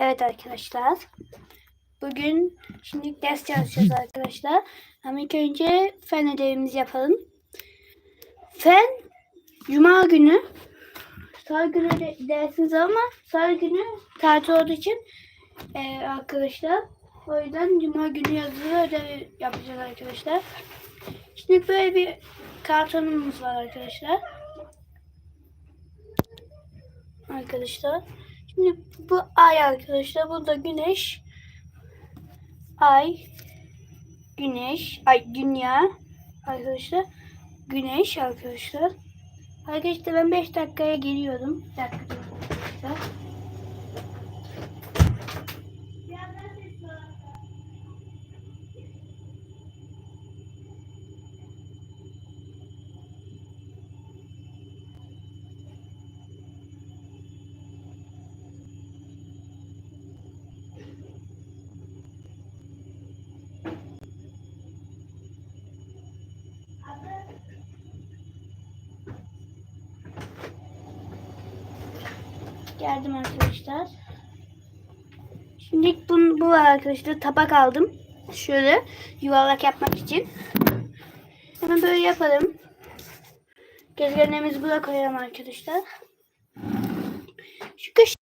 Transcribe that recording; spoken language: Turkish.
Evet arkadaşlar. Bugün şimdi ders çalışacağız arkadaşlar. Ama ilk önce fen ödevimizi yapalım. Fen Cuma günü Salı günü de dersiniz ama Salı günü tatil olduğu için e, arkadaşlar o yüzden Cuma günü yazılı ödev yapacağız arkadaşlar. Şimdi böyle bir kartonumuz var arkadaşlar. Arkadaşlar. Şimdi bu ay arkadaşlar. Burada güneş. Ay. Güneş. Ay dünya. Arkadaşlar. Güneş arkadaşlar. Arkadaşlar ben 5 dakikaya geliyorum. Bir dakika arkadaşlar. Geldim arkadaşlar. Şimdi bu, bu arkadaşlar. Tabak aldım. Şöyle yuvarlak yapmak için. Hemen böyle yapalım. Gezgenlerimizi buraya koyalım arkadaşlar. Şu köşe